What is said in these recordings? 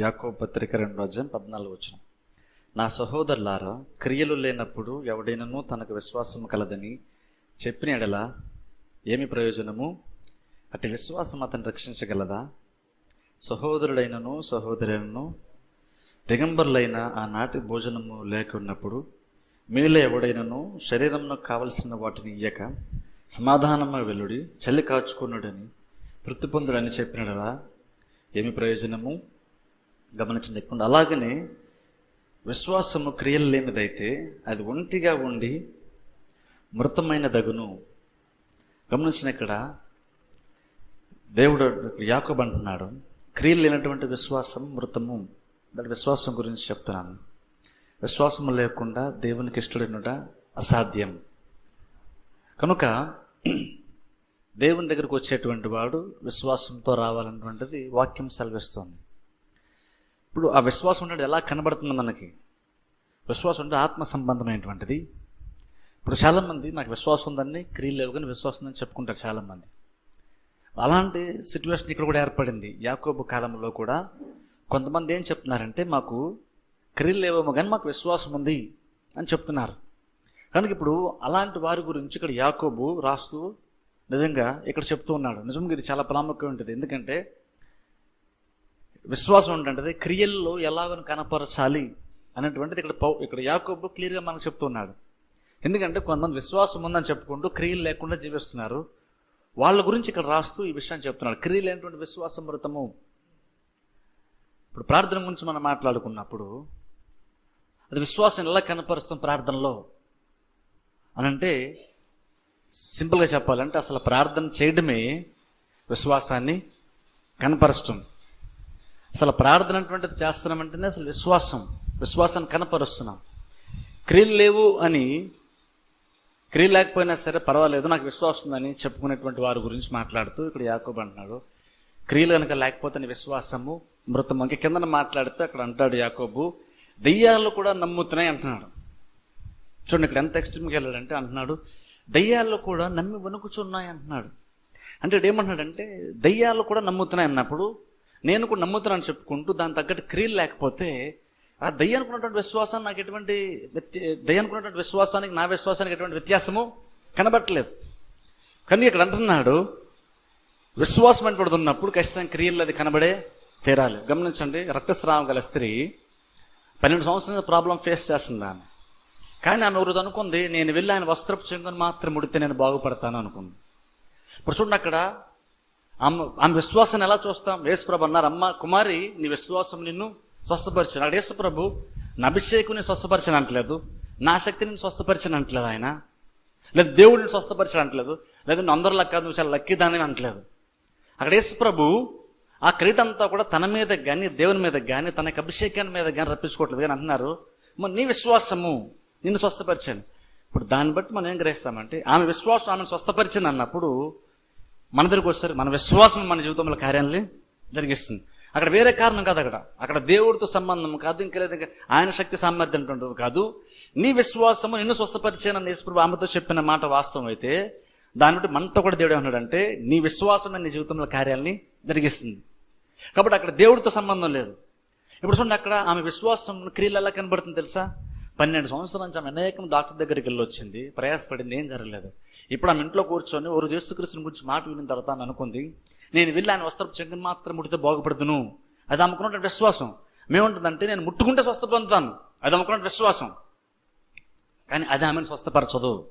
యాకో పత్రిక రెండు అధ్యాయం పద్నాలుగు వచ్చిన నా సహోదరులారా క్రియలు లేనప్పుడు ఎవడైనను తనకు విశ్వాసం కలదని చెప్పిన ఎడల ఏమి ప్రయోజనము? అటు విశ్వాసం అతను రక్షించగలదా? సహోదరుడైనను సహోదరులను దిగంబరులైన ఆనాటి భోజనము లేకున్నప్పుడు మీలో ఎవడైనను శరీరంలో కావలసిన వాటిని ఇయ్యక సమాధానము వెల్లుడి చలి కాచుకున్నాడని తృప్తి పొందుడని చెప్పినడలా ఏమి ప్రయోజనము? గమనించండి. ఎక్కువ అలాగనే విశ్వాసము క్రియలు లేనిదైతే అది ఒంటిగా ఉండి మృతమైన దగును గమనించిన ఇక్కడ దేవుడు యాకబంటున్నాడు క్రియలు లేనటువంటి విశ్వాసం మృతము. దాని విశ్వాసం గురించి చెప్తున్నాను. విశ్వాసము లేకుండా దేవునికి ఇష్టడనుట అసాధ్యం. కనుక దేవుని దగ్గరకు వచ్చేటువంటి వాడు విశ్వాసంతో రావాలన్నటువంటిది వాక్యం సెలవిస్తుంది. ఇప్పుడు ఆ విశ్వాసం అంటే ఎలా కనబడుతుంది మనకి. విశ్వాసం అంటే ఆత్మ సంబంధమైనటువంటిది ఇప్పుడు చాలామంది నాకు విశ్వాసం ఉందని క్రియలు లేవు కానీ విశ్వాసం ఉందని చెప్పుకుంటారు చాలామంది. అలాంటి సిచ్యువేషన్ ఇక్కడ కూడా ఏర్పడింది. యాకోబు కాలంలో కూడా కొంతమంది ఏం చెప్తున్నారంటే మాకు క్రియలు లేవేమో కానీ మాకు విశ్వాసం ఉంది అని చెప్తున్నారు. కనుక ఇప్పుడు అలాంటి వారి గురించి ఇక్కడ యాకోబు రాస్తూ నిజంగా ఇక్కడ చెప్తూ ఉన్నాడు. నిజంగా ఇది చాలా ప్రాముఖ్యం ఉంటుంది. ఎందుకంటే విశ్వాసం ఏంటంటే క్రియల్లో ఎలాగను కనపరచాలి అనేటువంటిది ఇక్కడ పౌ ఇక్కడ యాకోబు క్లియర్గా మనకు చెప్తున్నాడు. ఎందుకంటే కొంతమంది విశ్వాసం ఉందని చెప్పుకుంటూ క్రియలు లేకుండా జీవిస్తున్నారు. వాళ్ళ గురించి ఇక్కడ రాస్తూ ఈ విషయాన్ని చెప్తున్నాడు. క్రియలు లేనటువంటి విశ్వాసమృతము ఇప్పుడు ప్రార్థన గురించి మనం మాట్లాడుకున్నప్పుడు అది విశ్వాసం ఎలా కనపరుస్తాం ప్రార్థనలో? అనంటే సింపుల్గా చెప్పాలంటే అసలు ప్రార్థన చేయడమే విశ్వాసాన్ని కనపరచడం అసలు ప్రార్థన అటువంటిది చేస్తున్నామంటేనే అసలు విశ్వాసం. విశ్వాసాన్ని కనపరుస్తున్నాం. క్రియలు లేవు అని క్రియలు లేకపోయినా సరే పర్వాలేదు నాకు విశ్వాసం ఉందని చెప్పుకునేటువంటి వారి గురించి మాట్లాడుతూ ఇక్కడ యాకోబు అంటున్నాడు. క్రియలు కనుక లేకపోతే విశ్వాసము మృతం ఇంక కిందన మాట్లాడితే అక్కడ అంటాడు యాకోబు దెయ్యాలు కూడా నమ్ముతున్నాయి అంటున్నాడు. చూడండి ఇక్కడ ఎంత ఎక్స్ట్రీమ్కి వెళ్ళాడంటే అంటున్నాడు దయ్యాలు కూడా నమ్మి వణుకుచున్నాయి అంటున్నాడు. అంటే ఏమంటున్నాడంటే దయ్యాలు కూడా నమ్ముతున్నాయి అన్నప్పుడు నేను కూడా నమ్ముతున్నాను చెప్పుకుంటూ దాని తగ్గట్టు క్రియలు లేకపోతే ఆ దయ్యానుకున్నటువంటి విశ్వాసాన్ని నాకు ఎటువంటి వ్యత్య అనుకున్నటువంటి విశ్వాసానికి నా విశ్వాసానికి ఎటువంటి వ్యత్యాసము కనబట్టలేదు. కానీ ఇక్కడ అంటున్నాడు విశ్వాసం అంటే ఉన్నప్పుడు ఖచ్చితంగా క్రియలు అది కనబడే తీరాలి. గమనించండి రక్తస్రావం గల స్త్రీ పన్నెండు సంవత్సరాల ప్రాబ్లం ఫేస్ చేస్తుంది ఆమె. కానీ ఆమె ఒకరోజు అనుకుంది నేను వెళ్ళి ఆయన వస్త్రపు చెంగుని మాత్రం ముడితే నేను బాగుపడతాను అనుకుంది. ఇప్పుడు చూడండి అక్కడ ఆమె ఆమె విశ్వాసాన్ని ఎలా చూస్తాం? యేసుప్రభు అన్నారు అమ్మ కుమారి నీ విశ్వాసం నిన్ను స్వస్థపరిచిన అక్కడ యేసుప్రభు నా అభిషేకుని స్వస్థపరిచని అంటలేదు. నా శక్తిని స్వస్థపరిచని అంటలేదు ఆయన. లేదు దేవుడిని స్వస్థపరిచని అంటలేదు. లేదు నువ్వు అందరిలా కాదు నువ్వు చాలా లక్కీ దాని అంటలేదు. అక్కడ యేసుప్రభు ఆ క్రీట్ అంతా కూడా తన మీద కానీ దేవుని మీద కానీ తనకి అభిషేకాన్ని మీద కానీ రప్పించుకోవట్లేదు కానీ అంటున్నారు మరి నీ విశ్వాసము నిన్ను స్వస్థపరిచాను. ఇప్పుడు దాన్ని బట్టి మనం ఏం గ్రహిస్తామంటే ఆమె విశ్వాసం ఆమెను స్వస్థపరిచింది అన్నప్పుడు మన దగ్గరకు వస్తారు మన విశ్వాసం మన జీవితంలో కార్యాలని జరిగిస్తుంది. అక్కడ వేరే కారణం కాదు అక్కడ. అక్కడ దేవుడితో సంబంధం కాదు ఇంకా లేదు ఇంకా ఆయన శక్తి సామర్థ్యం ఉంటుంది కాదు. నీ విశ్వాసము నిన్ను స్వస్థపరిచేనని యేసుప్రభు ఆమెతో చెప్పిన మాట వాస్తవం అయితే దాన్ని బట్టి మనతో కూడా దేవుడు ఏమన్నాడంటే నీ విశ్వాసం నీ జీవితంలో కార్యాలని జరిగిస్తుంది. కాబట్టి అక్కడ దేవుడితో సంబంధం లేదు. ఇప్పుడు చూడండి అక్కడ ఆమె విశ్వాసం క్రియలు ఎలా కనబడుతుంది తెలుసా? పన్నెండు సంవత్సరాల నుంచి ఆమె అనేకం డాక్టర్ దగ్గరికి వెళ్ళి వచ్చింది ప్రయాసపడింది ఏం జరగలేదు. ఇప్పుడు ఆమె ఇంట్లో కూర్చొని ఒక యేసుక్రీస్తుని గురించి మాట విన్న తర్వాత ఆమె అనుకుంది నేను వెళ్ళి ఆయన వస్త్రపు చెంగుని మాత్రం ముడితే బాగుపడుతును అది అమ్ముకున్నటువంటి విశ్వాసం. మేముంటుందంటే నేను ముట్టుకుంటే స్వస్థ పొందుతాను. అది అమ్ముకున్న విశ్వాసం. కానీ అది ఆమెను స్వస్థపరచదు.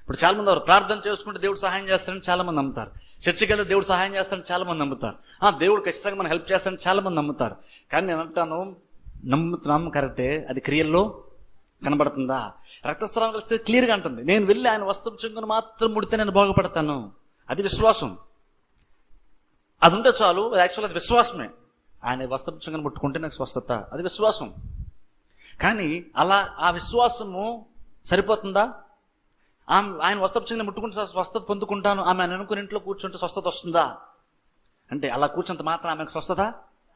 ఇప్పుడు చాలామంది వారు ప్రార్థన చేసుకుంటే దేవుడు సహాయం చేస్తారని చాలామంది నమ్ముతారు. చర్చికి వెళ్తే దేవుడు సహాయం చేస్తారని చాలామంది నమ్ముతారు. దేవుడు ఖచ్చితంగా మనం హెల్ప్ చేస్తారని చాలామంది నమ్ముతారు. కానీ నేను అంటాను నమ్ముతున్నాం కరెక్టే. అది క్రియల్లో కనబడుతుందా? రక్తస్రావం కలిస్తే క్లియర్గా అంటుంది. నేను వెళ్ళి ఆయన వస్త్రం చెంగును మాత్రం ముడితే నేను బాగుపడతాను. అది విశ్వాసం. అది ఉంటే చాలు అది యాక్చువల్ అది విశ్వాసమే. ఆయన వస్త్రం చెంగును ముట్టుకుంటే నాకు స్వస్థత. అది విశ్వాసం. కానీ అలా ఆ విశ్వాసము సరిపోతుందా? ఆమె ఆయన వస్త్రపు చెంగుని ముట్టుకుంటే స్వస్థత పొందుకుంటాను. ఆమె అనుకుని ఇంట్లో కూర్చుంటే స్వస్థత వస్తుందా? అంటే అలా కూర్చుంత మాత్రం ఆమెకు స్వస్థత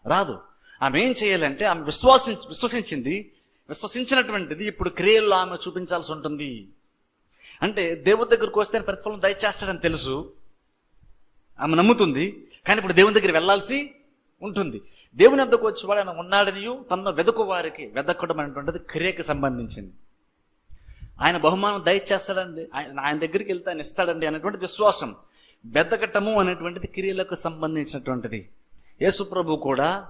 రాదు. ఆమె ఏం చేయాలంటే ఆమె విశ్వాసి విశ్వసించింది. విశ్వసించినటువంటిది ఇప్పుడు క్రియల్లో ఆమె చూపించాల్సి ఉంటుంది. అంటే దేవుడి దగ్గరకు వస్తే ప్రతిఫలం దయచేస్తాడని తెలుసు. ఆమె నమ్ముతుంది. కానీ ఇప్పుడు దేవుని దగ్గర వెళ్ళాల్సి ఉంటుంది. దేవుని వద్దకు వచ్చేవాడు ఆయన ఉన్నాడనియు తన వెదకు వారికి వెదకడం అనేటువంటిది క్రియకి సంబంధించింది. ఆయన బహుమానం దయచేస్తాడండి. ఆయన ఆయన దగ్గరికి వెళ్తే ఆయన ఇస్తాడండి అనేటువంటి విశ్వాసం. వెదకటము అనేటువంటిది క్రియలకు సంబంధించినటువంటిది. యేసుప్రభు కూడా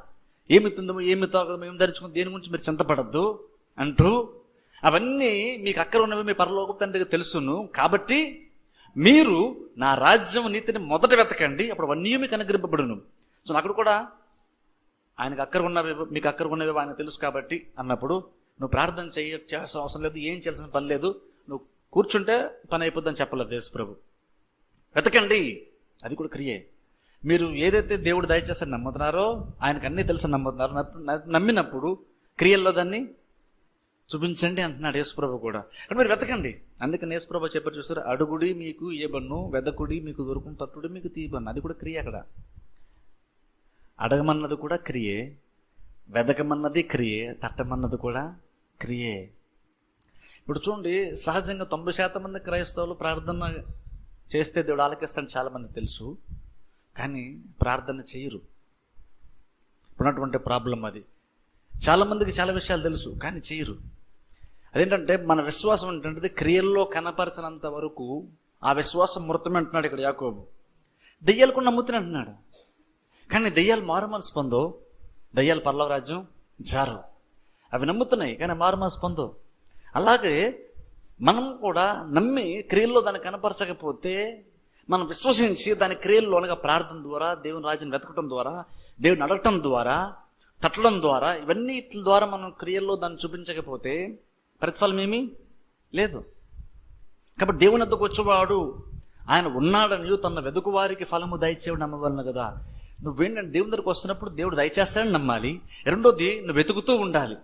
ఏమి తిందము ఏమి తాగదము ఏమి ధరించుకుని దేని గురించి మీరు చింతపడద్దు అంటూ అవన్నీ మీకు అక్కడ ఉన్నవి మీ పరలోక తండ్రికి తెలుసును. కాబట్టి మీరు నా రాజ్యం నీతిని మొదట వెతకండి. అప్పుడు అవన్నీ మీకు అనుగ్రహింపబడును. సో అక్కడ కూడా ఆయనకు అక్కర ఉన్నవి మీకు అక్కర ఉన్నవి ఆయన తెలుసు కాబట్టి అన్నప్పుడు నువ్వు ప్రార్థన చేయ చేయాల్సిన అవసరం లేదు ఏం చేయాల్సిన పని లేదు. నువ్వు కూర్చుంటే పని అయిపోద్దని చెప్పలేదు దేశప్రభు ప్రభు వెతకండి. అది కూడా క్రియే. మీరు ఏదైతే దేవుడు దయచేసి నమ్ముతున్నారో ఆయనకు అన్నీ తెలిసి నమ్ముతున్నారు. నమ్మినప్పుడు క్రియల్లో దాన్ని చూపించండి అంటున్నాడు యేసుప్రభు కూడా. కానీ మీరు వెతకండి. అందుకని యేసుప్రభు చెప్పారు చూసారు అడుగుడి మీకు ఏ బన్ను వెదకుడి మీకు దొరుకుని తట్టుడి మీకు తీయబన్ను అది కూడా క్రియ అక్కడ. అడగమన్నది కూడా క్రియే వెదకమన్నది క్రియే తట్టమన్నది కూడా క్రియే. ఇప్పుడు చూడండి సహజంగా తొంభై శాతం మంది క్రైస్తవులు ప్రార్థన చేస్తే దేవుడు ఆలకిస్తాను చాలామంది తెలుసు. కానీ ప్రార్థన చేయరు. ఇప్పుడున్నటువంటి ప్రాబ్లం అది. చాలామందికి చాలా విషయాలు తెలుసు కానీ చేయరు. అదేంటంటే మన విశ్వాసం ఏంటంటే క్రియల్లో కనపరచనంత వరకు ఆ విశ్వాసం మృతమే అంటున్నాడు ఇక్కడ యాకోబు. దెయ్యాలు కూడా నమ్ముతున్నా అంటున్నాడు. కానీ దెయ్యాలు మారు మనసు పొందో దయ్యాలు పర్లవరాజ్యం జారు అవి నమ్ముతున్నాయి కానీ మారు మనసు పొందో. అలాగే మనం కూడా నమ్మి క్రియల్లో దాన్ని కనపరచకపోతే మనం విశ్వసించి దాని క్రియల్లోనగా ప్రార్థన ద్వారా దేవుని రాజ్యం వెతకటం ద్వారా దేవుని అడగటం ద్వారా తట్టడం ద్వారా ఇవన్నీ ద్వారా మనం క్రియల్లో దాన్ని చూపించకపోతే ప్రతిఫలం ఏమీ లేదు. కాబట్టి దేవుని వద్దకు వచ్చేవాడు ఆయన ఉన్నాడని తన వెదుకు వారికి ఫలము దయచేవాడు నమ్మవలను కదా. నువ్వేంటంటే దేవుని దగ్గరకు వస్తున్నప్పుడు దేవుడు దయచేస్తాడని నమ్మాలి. రెండోది నువ్వు వెతుకుతూ ఉండాలి.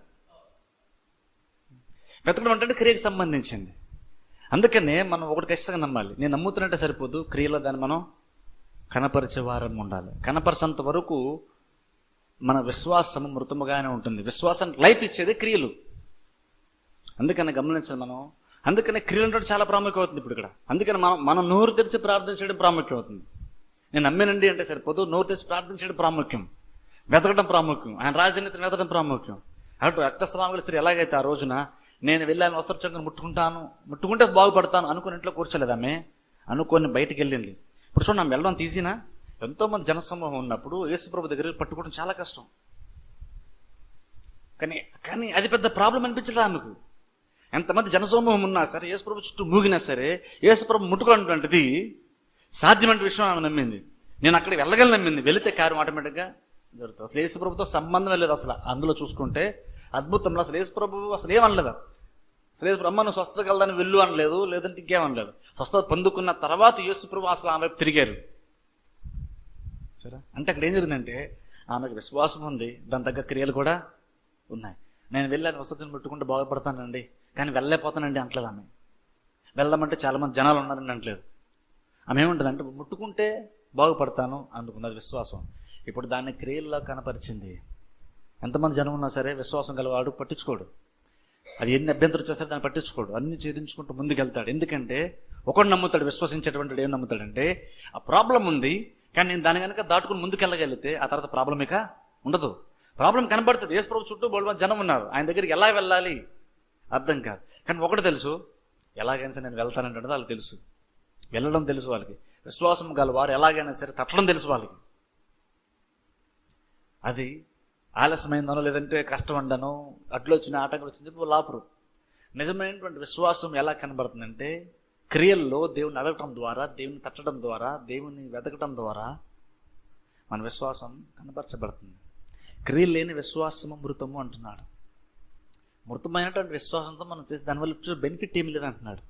వెతకడం అంటే క్రియకు సంబంధించింది. అందుకనే మనం ఒకటి ఖచ్చితంగా నమ్మాలి. నేను నమ్ముతున్నట్టే సరిపోదు. క్రియలో దాన్ని మనం కనపరిచేవారం ఉండాలి. కనపరిచేంత వరకు మన విశ్వాసం మృతముగానే ఉంటుంది. విశ్వాసానికి లైఫ్ ఇచ్చేది క్రియలు. అందుకని గమనించాలి మనం. అందుకనే క్రియలు అంటే చాలా ప్రాముఖ్యం అవుతుంది ఇప్పుడు ఇక్కడ. అందుకని మనం మనం నోరు తెరిచి ప్రార్థన చేయడం ప్రాముఖ్యం అవుతుంది. నేను నమ్మినండి అంటే సరిపోదు. నోరు తెరిచి ప్రార్థన చేయడం ప్రాముఖ్యం. వెతకడం ప్రాముఖ్యం. ఆయన రాజనీతిని వెతకడం ప్రాముఖ్యం. అటు రక్తస్రావం స్త్రీ ఎలాగైతే ఆ రోజున నేను వెళ్ళాను వస్త్రచంకను ముట్టుకుంటాను ముట్టుకుంటే బాగుపడతాను అనుకుని ఇంట్లో కూర్చోలేదు ఆమె అనుకొని బయటికి వెళ్ళింది. ఇప్పుడు చూడండి ఆమె వెళ్ళడం తీసినా ఎంతో మంది జనసమూహం ఉన్నప్పుడు యేసుప్రభు దగ్గర పట్టుకోవడం చాలా కష్టం. కానీ కానీ అది పెద్ద ప్రాబ్లం అనిపించలేదు ఆమెకు ఎంతమంది జనసమూహం ఉన్నా సరే యేసుప్రభు చుట్టూ మూగినా సరే యేసుప్రభు ముట్టుకున్నటువంటిది సాధ్యమైన విషయం ఆమె నమ్మింది. నేను అక్కడికి వెళ్ళగలను నమ్మింది. వెళితే కారు ఆటోమేటిక్గా జరుగుతుంది. అసలు యేసుప్రభుతో సంబంధం లేదు అసలు. అందులో చూసుకుంటే అద్భుతంలో అసలు యేసుప్రభు అసలు ఏమనలేదు? అసలు యేసు బ్రహ్మను స్వస్థత కలదని వెళ్ళు అనలేదు లేదంటే ఇంకేమనలేదు స్వస్థత పొందుకున్న తర్వాత యేసుప్రభు అసలు ఆమె వైపు తిరిగారు. సరే. అంటే అక్కడ ఏం జరిగిందంటే ఆమెకు విశ్వాసం ఉంది దాని తగ్గ క్రియలు కూడా ఉన్నాయి. నేను వెళ్ళాను వసతిని పెట్టుకుంటే బాగుపడతానండి కానీ వెళ్ళలేకపోతానండి అంటలేదు ఆమె. వెళ్ళమంటే చాలా మంది జనాలు ఉన్నారని అంటలేదు. ఆమె ఏముంటుంది అంటే ముట్టుకుంటే బాగుపడతాను అందుకున్నది విశ్వాసం. ఇప్పుడు దాన్ని క్రియల్లో కనపరిచింది. ఎంతమంది జనం ఉన్నా సరే విశ్వాసం గలవాడు పట్టించుకోడు. అది ఎన్ని అభ్యంతరం చేస్తారో దాన్ని పట్టించుకోడు. అన్ని ఛేదించుకుంటూ ముందుకెళ్తాడు. ఎందుకంటే ఒకడు నమ్ముతాడు విశ్వసించేటువంటి ఏం నమ్ముతాడంటే ఆ ప్రాబ్లం ఉంది కానీ నేను దాని కనుక దాటుకుని ముందుకెళ్ళగలిగితే ఆ తర్వాత ప్రాబ్లం ఇక ఉండదు. ప్రాబ్లం కనబడుతుంది యేసుప్రభు చుట్టూ బోల్వ జనం ఉన్నారు. ఆయన దగ్గరికి ఎలా వెళ్ళాలి? అర్థం కాదు. కానీ ఒకటి తెలుసు ఎలాగైనా సరే నేను వెళ్తానంటే వాళ్ళకి తెలుసు. వెళ్ళడం తెలుసు వాళ్ళకి. విశ్వాసం గల వారు ఎలాగైనా సరే తట్టడం తెలుసు వాళ్ళకి. అది ఆలస్యమైందనో లేదంటే కష్టం అండనో అడ్లు వచ్చిన ఆటంకాలు వచ్చింది లాపరు. నిజమైనటువంటి విశ్వాసం ఎలా కనబడుతుందంటే క్రియల్లో దేవుని అడగటం ద్వారా దేవుని తట్టడం ద్వారా దేవుని వెతకటం ద్వారా మన విశ్వాసం కనపరచబడుతుంది క్రియలు లేని విశ్వాసము మృతము అంటున్నాడు. మృతమైనటువంటి విశ్వాసంతో మనం చేసి దానివల్ల బెనిఫిట్ ఏమి లేదు అంటున్నాడు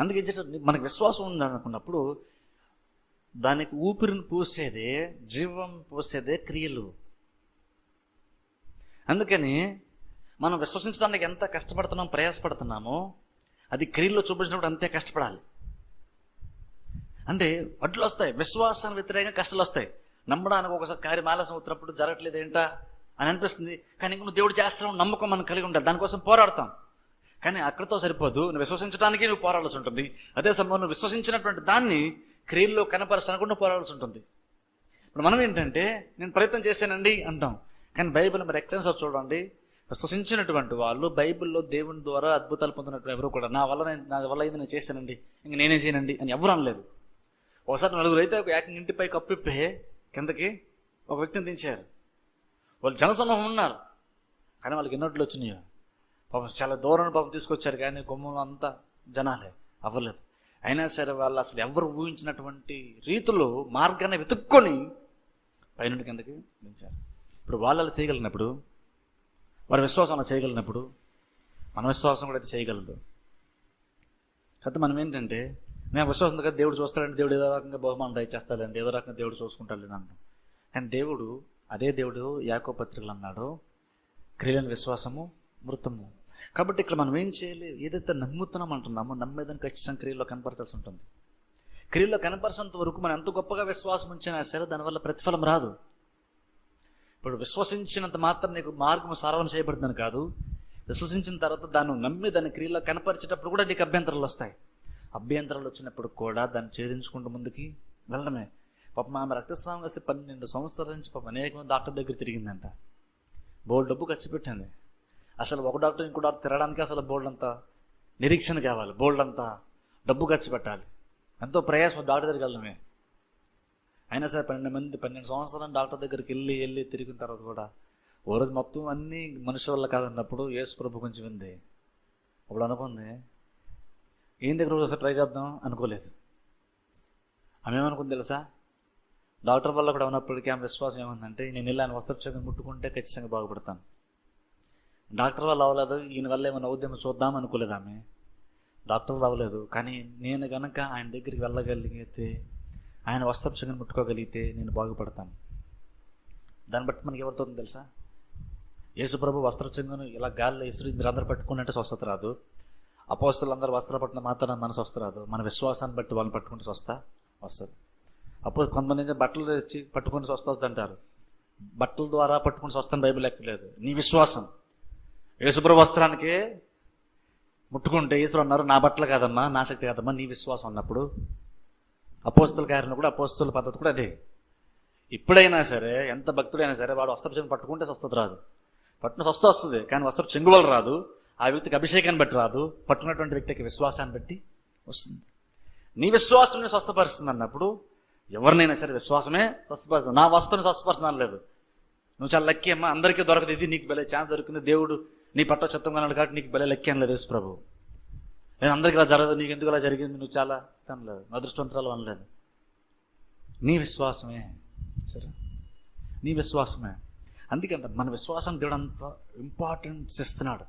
అందుకే మనకు విశ్వాసం ఉంది అనుకున్నప్పుడు దానికి ఊపిరిని పూసేదే జీవం పూసేదే క్రియలు. అందుకని మనం విశ్వసించడానికి ఎంత కష్టపడుతున్నాం ప్రయాసపడుతున్నామో అది క్రియల్లో చూపించినప్పుడు అంతే కష్టపడాలి. అంటే అడ్లు వస్తాయి విశ్వాసానికి వ్యతిరేకంగా కష్టాలు వస్తాయి. నమ్మడానికి ఒకసారి కార్యం ఆలస్యం అవుతున్నప్పుడు జరగట్లేదు ఏంటా అని అనిపిస్తుంది. కానీ ఇంక నువ్వు దేవుడు చేస్తావు నమ్మకం మనం కలిగి ఉండాలి. దానికోసం పోరాడతాం. కానీ అక్కడితో సరిపోదు. నువ్వు విశ్వసించడానికి నువ్వు పోరాడాల్సి ఉంటుంది. అదే సమయంలో నువ్వు విశ్వసించినటువంటి దాన్ని క్రియల్లో కనపరచడానికి నువ్వు పోరాడాల్సి ఉంటుంది. ఇప్పుడు మనం ఏంటంటే నేను ప్రయత్నం చేశానండి అంటాం. కానీ బైబిల్ మరి ఎక్కడైనా చూడండి విశ్వసించినటువంటి వాళ్ళు బైబిల్లో దేవుని ద్వారా అద్భుతాలు పొందినటువంటి ఎవరు కూడా నా వల్ల నేను- నా వల్ల ఇది నేను చేశానండి ఇంక నేనే చేయనండి అని ఎవరు అనలేదు. ఒకసారి నలుగురు అయితే ఒక ఏకంగా ఇంటిపై కప్పిప్పే కిందకి ఒక వ్యక్తిని దించారు. వాళ్ళు జనసమూహం ఉన్నారు కానీ వాళ్ళకి ఎన్నోట్లు వచ్చినాయో. పాపం చాలా దూరం పాపం తీసుకొచ్చారు కానీ గుమ్మంలో అంతా జనాలే అవ్వలేదు. అయినా సరే వాళ్ళు అసలు ఎవరు ఊహించినటువంటి రీతిలో మార్గాన్ని వెతుక్కొని పైనుండి కిందకి దించారు. ఇప్పుడు వాళ్ళు చేయగలిగినప్పుడు వారి విశ్వాసం అలా చేయగలిగినప్పుడు మన విశ్వాసం కూడా అయితే చేయగలదు. కాకపోతే మనం ఏంటంటే నేను విశ్వాసం కదా దేవుడు చూస్తాడంటే దేవుడు ఏదో రకంగా బహుమానం దయచేస్తాడండి ఏదో రకంగా దేవుడు చూసుకుంటాడు నన్ను. కానీ దేవుడు అదే దేవుడు యాకో పత్రికలు అన్నాడు క్రియలేని విశ్వాసము మృతము. కాబట్టి ఇక్కడ మనం ఏం చేయాలి? ఏదైతే నమ్ముతున్నాం అంటున్నామో నమ్మేదాన్ని ఖచ్చితంగా క్రియల్లో కనపరచాల్సి ఉంటుంది. క్రియల్లో కనపరిచినంత వరకు మనం ఎంత గొప్పగా విశ్వాసం ఉంచినా సరే దానివల్ల ప్రతిఫలం రాదు. ఇప్పుడు విశ్వసించినంత మాత్రం నీకు మార్గం సరళం చేయబడుతుందని కాదు. విశ్వసించిన తర్వాత దాన్ని నమ్మి దాన్ని క్రియలో కనపరిచేటప్పుడు కూడా నీకు అభ్యంతరాలు వస్తాయి. అభ్యంతరాలు వచ్చినప్పుడు కూడా దాన్ని ఛేదించుకుంటూ ముందుకి వెళ్ళడమే. పాపం ఆమె రక్తస్రావం కలిసి పన్నెండు సంవత్సరాల నుంచి పాపం అనేక మంది డాక్టర్ దగ్గర తిరిగిందంట. బోల్డ్ డబ్బు ఖర్చు పెట్టింది. అసలు ఒక డాక్టర్ ఇంకో డాక్టర్ తిరగడానికి అసలు బోల్డ్ అంతా నిరీక్షణ కావాలి. బోల్డ్ అంతా డబ్బు ఖర్చు పెట్టాలి. ఎంతో ప్రయాసం డాక్టర్ దగ్గరికి వెళ్ళడమే. అయినా సరే పన్నెండు మంది పన్నెండు సంవత్సరాలు డాక్టర్ దగ్గరికి వెళ్ళి వెళ్ళి తిరిగిన తర్వాత కూడా ఓ రోజు మొత్తం అన్నీ మనుషుల వల్ల కాదన్నప్పుడు యేసు ప్రభు కొంచెం వింది. అప్పుడు అనుకుంది ఏం దగ్గర ఒకసారి ట్రై చేద్దాం? అనుకోలేదు. ఆమె ఏమనుకుంది తెలుసా? డాక్టర్ వల్ల కూడా ఉన్నప్పటికీ ఆమె విశ్వాసం ఏముందంటే నేను ఇలా ఆయన వస్త్రక్షేమం ముట్టుకుంటే ఖచ్చితంగా బాగుపడతాను. డాక్టర్ వల్ల అవ్వలేదు ఈయన వల్ల ఏమైనా అవుద్దేమో చూద్దాం అనుకోలేదు ఆమె. డాక్టర్ అవ్వలేదు కానీ నేను కనుక ఆయన దగ్గరికి వెళ్ళగలిగితే ఆయన వస్త్రక్షేమం ముట్టుకోగలిగితే నేను బాగుపడతాను. దాన్ని బట్టి మనకి ఎవరితో తెలుసా? యేసుప్రభు వస్త్రచంగును ఇలా గాల్లో ఇసురు మీరు అందరు పట్టుకున్నట్టు స్వస్థత రాదు. అపోస్తులందరూ వస్త్ర పట్టిన మాత్రం మన స్వస్థ రాదు. మన విశ్వాసాన్ని బట్టి వాళ్ళని పట్టుకుంటే స్వస్థ వస్తుంది. అప్పుడు కొంతమంది బట్టలు తెచ్చి పట్టుకుని స్వస్థ వస్తుంది అంటారు. బట్టల ద్వారా పట్టుకుని స్వస్థం బైబిల్ ఎక్కలేదు. నీ విశ్వాసం. యేసుప్రభు వస్త్రానికి ముట్టుకుంటే యేసుప్రభు అన్నారు నా బట్టలు కాదమ్మా నా శక్తి కాదమ్మా నీ విశ్వాసం అన్నప్పుడు అపోస్తుల కార్యం కూడా అపోస్తుల పద్ధతి కూడా అదే. ఇప్పుడైనా సరే ఎంత భక్తుడైనా సరే వాడు వస్త్ర పట్టుకుంటే స్వస్థత రాదు. పట్టున స్వస్థ వస్తుంది కానీ వస్త్ర చెంగువలు రాదు. ఆ వ్యక్తికి అభిషేకాన్ని బట్టి రాదు. పట్టున్నటువంటి వ్యక్తికి విశ్వాసాన్ని బట్టి వస్తుంది. నీ విశ్వాసం నేను స్వస్థపరుస్తుంది అన్నప్పుడు ఎవరినైనా సరే విశ్వాసమే స్వస్థపరుస్తుంది. నా వస్తువుని స్వస్థపరుస్తున్నాను లేదు. నువ్వు చాలా లక్కీ అమ్మా అందరికీ దొరకదు. ఇది నీకు భలే ఛాన్స్ దొరికింది. దేవుడు నీ పట్ల చిత్తం అన్నాడు కాబట్టి నీకు భలే లక్కీ అని లేదు ప్రభు నేను అందరికీ ఇలా జరగదు నీకు ఎందుకు ఇలా జరిగింది? నువ్వు చాలా అనలేదు అదృష్టవంతరాలు అనలేదు నీ విశ్వాసమే సరే. నీ విశ్వాసమే. అందుకంట మన విశ్వాసం దేవుడు అంత ఇంపార్టెన్స్ ఇస్తున్నాడు.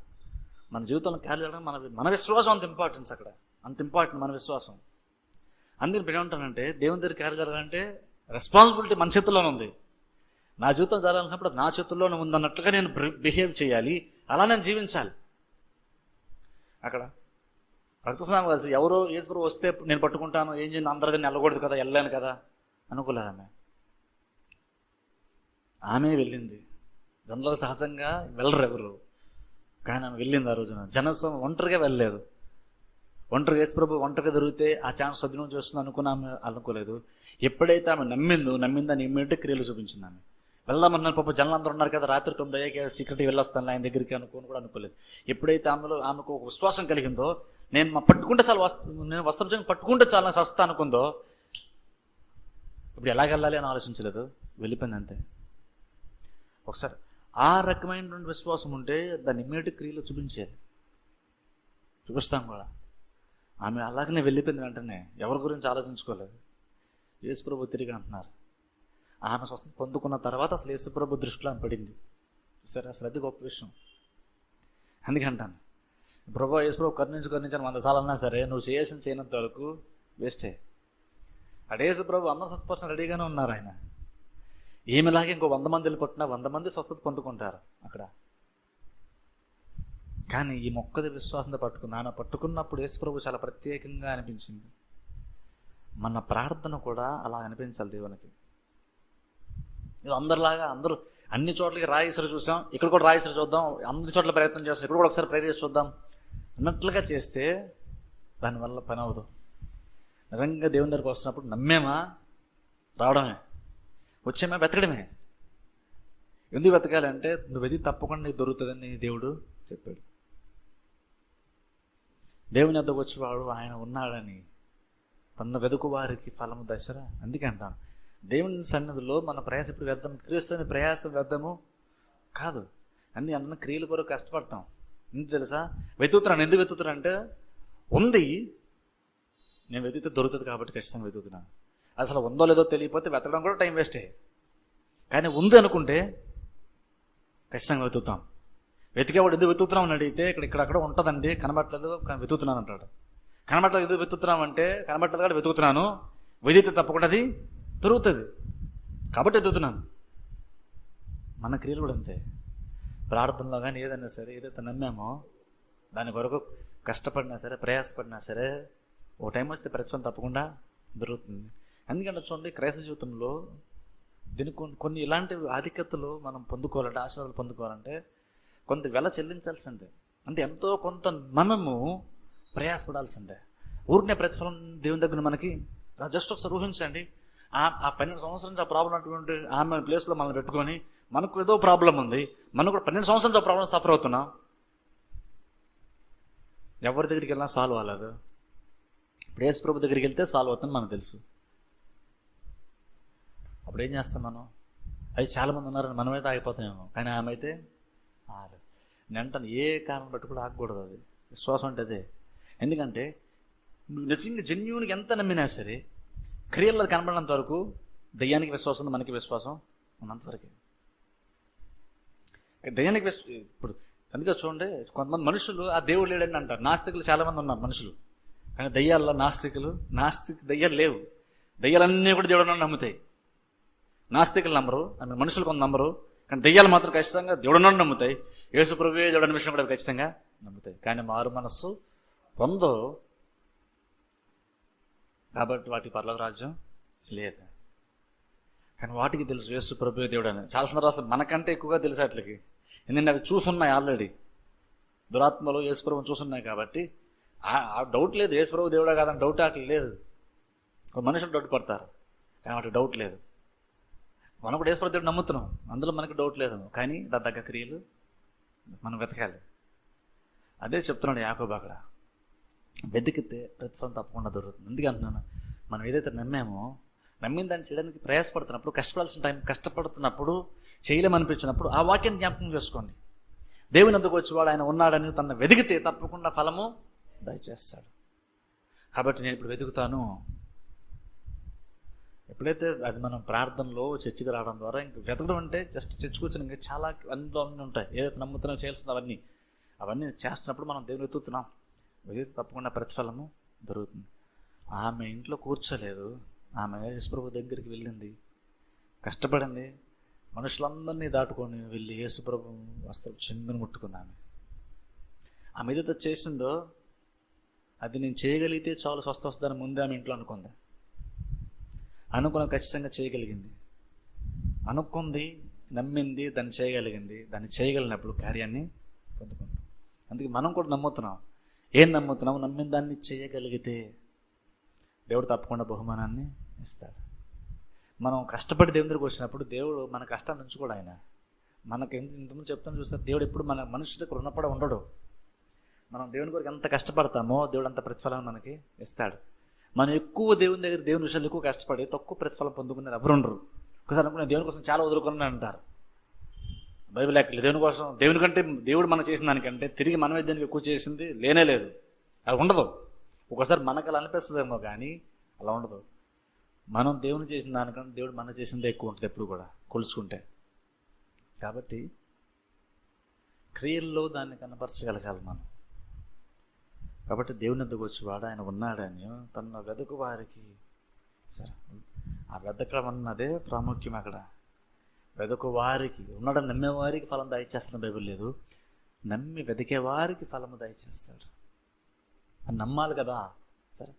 మన జీవితంలో క్యారీ చేయడం మన మన విశ్వాసం అంత ఇంపార్టెన్స్ అక్కడ. అంత ఇంపార్టెంట్ మన విశ్వాసం. అందుకని నేను ఉంటానంటే దేవుని దగ్గర క్యారీ జరగాలంటే రెస్పాన్సిబిలిటీ మన చేతుల్లోనే ఉంది. నా జీవితం జరగాలన్నప్పుడు నా చేతుల్లోనే ఉందన్నట్లుగా నేను బిహేవ్ చేయాలి. అలా నేను జీవించాలి. అక్కడ రక్తస్నానం కాదు. ఎవరో ఈశ్వరు వస్తే నేను పట్టుకుంటాను ఏం చేయండి అందరిది వెళ్ళకూడదు కదా వెళ్ళాను కదా అనుకోలేదు ఆమె. ఆమె వెళ్ళింది. జనరల్ సహజంగా వెళ్ళరు ఎవరు. కానీ ఆమె వెళ్ళింది ఆ రోజున. జనసం ఒంటరిగా వెళ్ళలేదు. ఒంటరిగా యేసుప్రభు ఒంటరిగా దొరికితే ఆ ఛాన్స్ సద్వినియోగం చేస్తుంది అనుకున్న ఆమె అనుకోలేదు. ఎప్పుడైతే ఆమె నమ్మిందో నమ్మిందని ఇమ్మీడియట్ క్రియలు చూపించింది ఆమె. వెళ్దామన్నారు పాప జనం అందరూ ఉన్నారు కదా రాత్రి తొమ్మిది అయ్యాక సీక్రెట్గా వెళ్ళొస్తాను ఆయన దగ్గరికి అనుకోని కూడా అనుకోలేదు. ఎప్పుడైతే ఆమెలో ఆమెకు ఒక విశ్వాసం కలిగిందో నేను మా పట్టుకుంటే చాలా వస్త నేను వస్త్రం పట్టుకుంటే చాలా సస్తా వస్తా అనుకుందో ఇప్పుడు ఎలాగెళ్ళాలి అని ఆలోచించలేదు. వెళ్ళిపోయింది అంతే. ఒకసారి ఆ రకమైనటువంటి విశ్వాసం ఉంటే దాన్ని ఇమ్మీడియట్ క్రియలో చూపించేది చూపిస్తాం కూడా. ఆమె అలాగనే వెళ్ళిపోయింది వెంటనే. ఎవరి గురించి ఆలోచించుకోలేదు. యేసుప్రభు తిరిగి అంటున్నారు. ఆమె స్వస్థత పొందుకున్న తర్వాత అసలు యేసుప్రభు దృష్టిలో ఆమె పడింది. సరే అసలు అది గొప్ప విషయం. అందుకంటాను ప్రభు యేసుప్రభు కరుణించు కరుణించని వంద సార్లు అన్నా సరే నువ్వు చేయాల్సిన చేయనంత వరకు వేస్టే. అటు యేసుప్రభు అందరూ స్వస్థపరచడం రెడీగానే ఉన్నారు ఆయన. ఈమెలాగే ఇంకో వంద మంది వెళ్ళిపోతున్నా వంద మంది స్వస్థత పొందుకుంటారు అక్కడ. కానీ ఈ మొక్కది విశ్వాసంతో పట్టుకుంది ఆయన పట్టుకున్నప్పుడు యేసుప్రభు చాలా ప్రత్యేకంగా అనిపించింది. మన ప్రార్థన కూడా అలా అనిపించాలి దేవునికి. ఇది అందరిలాగా అందరూ అన్ని చోట్లకి రాయిసరి చూసాం ఇక్కడ కూడా రాయిసరి చూద్దాం అన్ని చోట్ల ప్రయత్నం చేస్తాం ఇక్కడ కూడా ఒకసారి ప్రయత్నం చూద్దాం. అన్నట్లుగా చేస్తే దానివల్ల పని అవ్వదు. నిజంగా దేవుని దగ్గరికి వస్తున్నప్పుడు నమ్మేమా? రావడమే. వచ్చేమా? వెతకడమే. ఎందుకు వెతకాలంటే నువ్వు తప్పకుండా నీకు దొరుకుతుందని దేవుడు చెప్పాడు. దేవుని వద్దకు వచ్చేవాడు ఆయన ఉన్నాడని. తన వెతుకు వారికి ఫలము దశరా అందుకే అంటాను. దేవుని సన్నిధిలో మన ప్రయాస ఇప్పుడు వ్యర్థం? క్రీస్తుని ప్రయాసం వ్యర్థము కాదు. అన్ని అన్న క్రియల కొరకు కష్టపడతాం. ఎందుకు తెలుసా? వెతుకుతున్నాను ఎందుకు వెతుకుతున్నా అంటే ఉంది. నేను వెతికితే దొరుకుతుంది కాబట్టి ఖచ్చితంగా వెతుకుతున్నాను అసలు ఉందో లేదో తెలియకపోతే వెతకడం కూడా టైం వేస్టే. కానీ ఉంది అనుకుంటే ఖచ్చితంగా వెతుకుతాం. వెతికేవాడు ఎందుకు వెతుకుతున్నాం అని అడిగితే ఇక్కడ ఇక్కడ అక్కడ ఉంటుందండి కనబట్టలేదు వెతుకుతున్నాను అంటాడు. కనబట్టలేదు ఎందుకు వెతుకుతున్నాం అంటే కనబట్టలేదు కూడా వెతుకుతున్నాను. వెతికితే తప్పకుండా అది దొరుకుతుంది. కాబట్టి వెతుకుతున్నాను. మన క్రియలు కూడా అంతే. ప్రార్థనలో కానీ ఏదైనా సరే ఏదైతే నమ్మామో దాని కొరకు కష్టపడినా సరే ప్రయాసపడినా సరే ఓ టైం వస్తే ప్రతిఫలం తప్పకుండా దొరుకుతుంది. ఎందుకంటే చూడండి క్రైస్తవ జీవితంలో దీని కొన్ని కొన్ని ఇలాంటి ఆధిక్యతలు మనం పొందుకోవాలంటే ఆశీర్వాదాలు పొందుకోవాలంటే కొంత వెల చెల్లించాల్సిందే. అంటే ఎంతో కొంత మనము ప్రయాసపడాల్సిందే. ఊరికే ప్రతిఫలం దేవుని దగ్గర మనకి జస్ట్ ఒకసారి ఊహించండి. ఆ ఆ పన్నెండు సంవత్సరం నుంచి ఆ ప్రాబ్లం అటువంటి ఆమె ప్లేస్లో మనం పెట్టుకొని మనకు ఏదో ప్రాబ్లం ఉంది. మనకు కూడా పన్నెండు సంవత్సరాలతో ప్రాబ్లం సఫర్ అవుతున్నాం. ఎవరి దగ్గరికి వెళ్ళినా సాల్వ్ అవ్వలేదు. ఇప్పుడు యేసు ప్రభు దగ్గరికి వెళ్తే సాల్వ్ అవుతుంది మనకు తెలుసు. అప్పుడు ఏం చేస్తాం మనం? అది చాలామంది ఉన్నారని మనమైతే ఆగిపోతామేమో కానీ ఆమె అయితే ఆగలేదు నేను అంటాను ఏ కారణం బట్టి కూడా ఆగకూడదు అది. విశ్వాసం అంటే అదే. ఎందుకంటే నువ్వు నిజంగా జెన్యున్గా ఎంత నమ్మినా సరే క్రియల్లో కనబడినంత వరకు దయ్యానికి విశ్వాసం ఉంది మనకి విశ్వాసం ఉన్నంతవరకే దయ్యానికి ఇప్పుడు అందుకే చూడండి కొంతమంది మనుషులు ఆ దేవుడు లేడని అంటారు. నాస్తికులు చాలామంది ఉన్నారు మనుషులు. కానీ దయ్యాల్లో నాస్తికులు నాస్తిక దయ్యాలు లేవు. దయ్యాలన్నీ కూడా దేవుడు నమ్ముతాయి. నాస్తికులు నమ్మరు అని మనుషులు కొంత నమ్మరు కానీ దయ్యాలు మాత్రం ఖచ్చితంగా దేవుడన్నాడు నమ్ముతాయి. యేసు ప్రభువే దేవుడని విషయం కూడా ఖచ్చితంగా నమ్ముతాయి. కానీ మారు మనస్సు పొందో కాబట్టి వాటి పర్లవ రాజ్యం లేదు. కానీ వాటికి తెలుసు యేసు ప్రభు దేవుడు అని చాలా సందర్భాలు మనకంటే ఎక్కువగా తెలుసు వాటికి. ఎందుకంటే అవి చూసున్నాయి ఆల్రెడీ దురాత్మలు యేసుప్రభు చూస్తున్నాయి కాబట్టి ఆ- డౌట్ లేదు యేసుప్రభు దేవుడా కాదని డౌట్ అట్లా లేదు. ఒక మనుషులు డౌట్ పడతారు కానీ వాటికి డౌట్ లేదు. మనం కూడా యేసుప్రభు దేవుడు నమ్ముతున్నాం. అందులో మనకి డౌట్ లేదు. కానీ దాని తగ్గ క్రియలు మనం వెతకాలి. అదే చెప్తున్నాడు యాకోబు అక్కడ. వెతికితే ప్రతిఫలం తప్పకుండా దొరుకుతుంది. అందుకే అంటున్నాను? మనం ఏదైతే నమ్మామో నమ్మిన దాన్ని చేయడానికి ప్రయాసపడుతున్నప్పుడు కష్టపడాల్సిన టైం కష్టపడుతున్నప్పుడు చేయలేమనిపించినప్పుడు ఆ వాక్యాన్ని జ్ఞాపకం చేసుకోండి. దేవుని అందుకు వచ్చేవాడు ఆయన ఉన్నాడని తన వెతికితే తప్పకుండా ఫలము దయచేస్తాడు. కాబట్టి నేను ఇప్పుడు వెతుకుతాను. ఎప్పుడైతే అది మనం ప్రార్థనలో చర్చికి రావడం ద్వారా ఇంక వెతకడం అంటే జస్ట్ చర్చకొచ్చిన ఇంకా చాలా అందులో అన్నీ ఉంటాయి. ఏదైతే నమ్ముతున్నాం చేయాల్సిన అవన్నీ. అవన్నీ చేస్తున్నప్పుడు మనం దేవుని వెతుకుతున్నాం. వెతికితే తప్పకుండా ప్రతిఫలము దొరుకుతుంది. ఆమె ఇంట్లో కూర్చోలేదు. ఆమె యేసుప్రభు దగ్గరికి వెళ్ళింది. కష్టపడింది. మనుషులందరినీ దాటుకొని వెళ్ళి యేసుప్రభు వస్త్రం చెంగుని ముట్టుకుంది ఆమె. ఆమె ఏదైతే చేసిందో అది నేను చేయగలిగితే చాలు స్వస్థ వస్తుందని ముందే ఆమె ఇంట్లో అనుకుంది. అనుకున్న ఖచ్చితంగా చేయగలిగింది. అనుకుంది నమ్మింది దాన్ని చేయగలిగింది. దాన్ని చేయగలిగినప్పుడు కార్యాన్ని పొందుకుంటాం. అందుకే మనం కూడా నమ్ముతున్నాం. ఏం నమ్ముతున్నాం? నమ్మిన దాన్ని చేయగలిగితే దేవుడు తప్పకుండా బహుమానాన్ని ఇస్తాడు. మనం కష్టపడి దేవుని దగ్గరికి వచ్చినప్పుడు దేవుడు మన కష్టాన్ని ఉంచుకోడు ఆయన. మనకి ఎంత ఇంతకుముందు చెప్తాను చూస్తారు దేవుడు ఎప్పుడు మన మనుషులకు దగ్గర రుణపడ ఉండడు. మనం దేవుని కొరకు ఎంత కష్టపడతామో దేవుడు అంత ప్రతిఫలం మనకి ఇస్తాడు. మనం ఎక్కువ దేవుని దగ్గర దేవుని విషయాలు ఎక్కువ కష్టపడి తక్కువ ప్రతిఫలం పొందుకున్నారు ఎవరు ఉండరు. ఒకసారి అనుకున్న దేవుని కోసం చాలా వదులుకున్నాను అంటారు. బైబిల్ ఎక్కడ దేవుని కోసం దేవుని కంటే దేవుడు మనం చేసిన దానికంటే తిరిగి మనమే దేవునికి ఎక్కువ చేసింది లేనే లేదు. అది ఉండదు. ఒకసారి మనకు అలా అనిపిస్తుందేమో కానీ అలా ఉండదు. మనం దేవుని చేసిన దానికంటే దేవుడు మన చేసిందే ఎక్కువ ఉంటుంది ఎప్పుడు కూడా కొలుచుకుంటే కాబట్టి క్రియల్లో దాన్ని కనపరచగలగాలి మనం. కాబట్టి దేవుని ఎందుకు వచ్చేవాడు ఆయన ఉన్నాడని తన వెదకు వారికి సరే. ఆ వెదకడం అన్నదే ప్రాముఖ్యం అక్కడ. వెదకు వారికి ఉన్నాడని నమ్మేవారికి ఫలం దయచేస్తున్న బైబిల్ లేదు. నమ్మి వెతికే వారికి ఫలము దయచేస్తాడు అని నమ్మాలి కదా. సరే.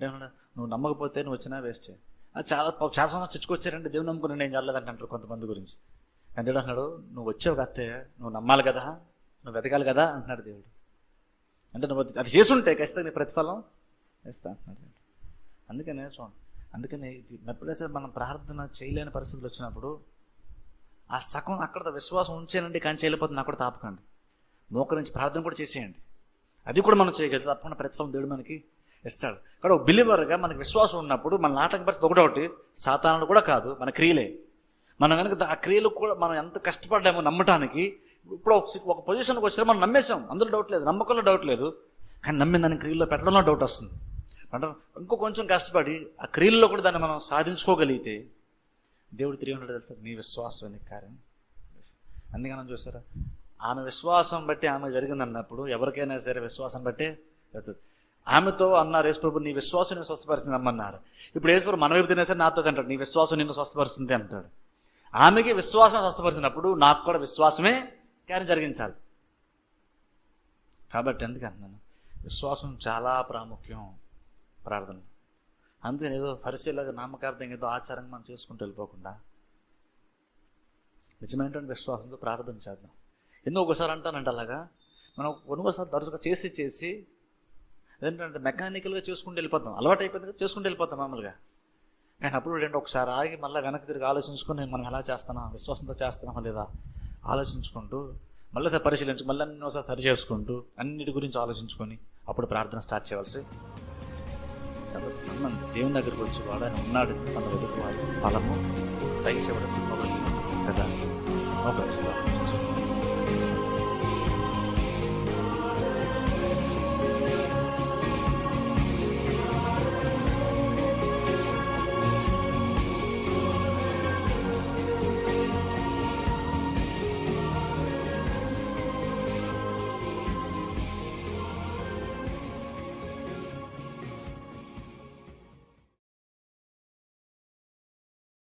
నేను నువ్వు నమ్మకపోతే నువ్వు వచ్చినా వేస్టే అది చాలా చాలా సంవత్సరం చచ్చుకొచ్చారంటే దేవుని నమ్ముకుని నేను చల్లదంట అంటారు కొంతమంది గురించి. కానీ దేవుడు అంటున్నాడు నువ్వు వచ్చావు కట్టే నువ్వు నమ్మాలి కదా నువ్వు వెతకాలి కదా అంటున్నాడు దేవుడు. అంటే నువ్వు అది- చేసుంటే ఖచ్చితంగా నీ ప్రతిఫలం ఇస్తా అంటున్నాడు దేవుడు. అందుకనే చూడండి అందుకని ఇది ఎప్పుడైతే మనం ప్రార్థన చేయలేని పరిస్థితులు వచ్చినప్పుడు ఆ సగం అక్కడ విశ్వాసం ఉంచేనండి కానీ చేయలేకపోతే అక్కడ తాపకండి. మోకరించి ప్రార్థన కూడా చేసేయండి. అది కూడా మనం చేయగలిగితే. తప్పకుండా ప్రతిఫలం దేవుడు మనకి ఇస్తాడు. ఇక్కడ ఒక బిలీవర్గా మనకి విశ్వాసం ఉన్నప్పుడు మన నాటకం పరిస్థితి ఒకటొకటి సాతానుడు కూడా కాదు మన క్రియలే. మనం కనుక ఆ క్రియలు కూడా మనం ఎంత కష్టపడ్డామో నమ్మటానికి ఇప్పుడు ఒక ఒక పొజిషన్కి వచ్చిన మనం నమ్మేసాం అందులో డౌట్ లేదు నమ్మకంలో డౌట్ లేదు. కానీ నమ్మిన దాన్ని క్రియల్లో పెట్టడంలో డౌట్ వస్తుంది. అంటే ఇంకో కొంచెం కష్టపడి ఆ క్రియల్లో కూడా దాన్ని మనం సాధించుకోగలిగితే దేవుడు తిరిగి ఉంటాడు తెలుసా? నీ విశ్వాసం అనే కార్యం అందుకని మనం చూసారా? ఆమె విశ్వాసం బట్టి ఆమె జరిగింది అన్నప్పుడు ఎవరికైనా సరే విశ్వాసం బట్టే వెళ్తుంది ఆమెతో అన్నారు యేసుప్రభు నీ విశ్వాసం నేను స్వస్థపరిచింది అమ్మన్నారు ఇప్పుడు యేసుప్రభు మన వైపు తినే సరే నాతో అంటాడు నీ విశ్వాసం నిన్ను స్వస్థపరుస్తుంది అంటాడు. ఆమెకి విశ్వాసం స్వస్థపరిచినప్పుడు నాకు కూడా విశ్వాసమే కార్యం జరిగించాలి. కాబట్టి ఎందుకంటున్నాను విశ్వాసం చాలా ప్రాముఖ్యం ప్రార్థన. అందుకని ఏదో పరిశీలగా నామకార్థం ఏదో ఆచారంగా మనం చేసుకుంటూ వెళ్ళిపోకుండా నిజమైనటువంటి విశ్వాసంతో ప్రార్థన చేద్దాం. ఎందుకు ఒకసారి అంటానంటే అలాగా. మనం కొనుగోసారి తరచుగా చేసి చేసి ఏంటంటే మెకానికల్గా చేసుకుంటూ వెళ్ళిపోతాం. అలవాటు అయిపోయింది కదా చేసుకుంటూ వెళ్ళిపోతాం మామూలుగా. కానీ అప్పుడు ఏంటంటే ఒకసారి ఆగి మళ్ళీ వెనక్కి తిరిగి ఆలోచించుకొని మనం ఎలా చేస్తానా విశ్వాసంతో చేస్తున్నామా లేదా ఆలోచించుకుంటూ మళ్ళీ సార్ పరిశీలించి మళ్ళీ అన్ని ఒకసారి సరి చేసుకుంటూ అన్నిటి గురించి ఆలోచించుకొని అప్పుడు ప్రార్థన స్టార్ట్ చేయవలసి. మనం దేవుని దగ్గరికి వచ్చి వాడు ఆయన ఉన్నాడు. మన వెతుకు వాడు ఫలము దయచేవడం కదా. ఒక